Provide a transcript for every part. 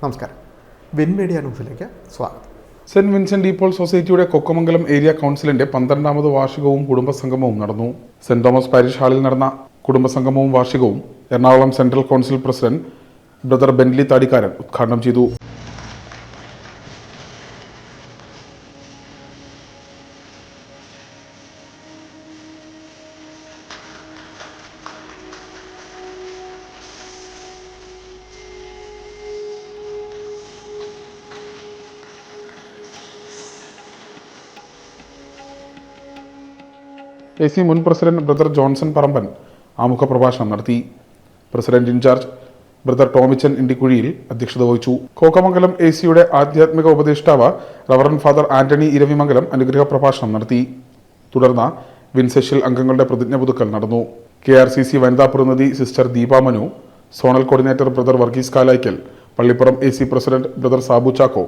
നമസ്കാരം. Win media ന്യൂസിലേക്ക് സ്വാഗതം. സെന്റ് വിൻസെന്റ് ഡീപോൾ സൊസൈറ്റിയുടെ കൊക്കമംഗലം ഏരിയ കൗൺസിലിന്റെ പന്ത്രണ്ടാമത് വാർഷികവും കുടുംബസംഗമവും നടന്നു. സെന്റ് തോമസ് പാരിഷ് ഹാളിൽ നടന്ന കുടുംബസംഗമവും വാർഷികവും Ernakulam central council president brother Benly Thadikkaran ഉദ്ഘാടനം ചെയ്തു. എ സി മുൻ പ്രസിഡന്റ് ബ്രദർ ജോൺസൺ പറമ്പൻ ആമുഖ പ്രഭാഷണം നടത്തി. President in-charge brother Tomichan Indikuzhiyil അധ്യക്ഷത വഹിച്ചു. കോക്കമംഗലം എ സിയുടെ ആധ്യാത്മിക ഉപദേഷ്ടാവ് റവറൻ ഫാദർ ആന്റണി ഇരവിമംഗലം അനുഗ്രഹ പ്രഭാഷണം നടത്തി. തുടർന്ന് വിൻസെഷ്യൽ അംഗങ്ങളുടെ പ്രതിജ്ഞ പുതുക്കൽ നടന്നു. കെ ആർ സി സി വനിതാ പ്രതിനിധി sister Deepa Manu zonal coordinator brother Varghese Kalaykkal Pallippuram A C president brother Sabu Chacko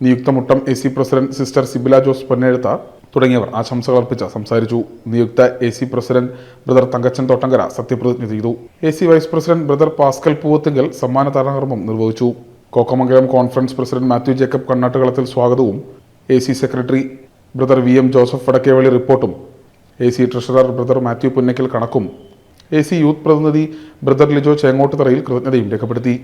നിയുക്ത Muttom A C president sister Sibila Jose Ponnezhutha തുടങ്ങിയവർ ആശംസകൾ അർപ്പിച്ച് സംസാരിച്ചു. നിയുക്ത A C president brother Thankachan Thottankara സത്യപ്രതിജ്ഞ ചെയ്തു. A C vice president brother Pascal Poovathinkal സമ്മാനദാനകർമ്മം നിർവഹിച്ചു. Kokkamangalam conference president Mathew Jacob Kannattukalathil സ്വാഗതവും A C secretary brother V M Joseph Vadakkeveli റിപ്പോർട്ടും. A C treasurer brother Mathew Punnakkal കണക്കും. A C youth പ്രതിനിധി brother Lijo Chengottutharayil കൃതജ്ഞതയും രേഖപ്പെടുത്തി.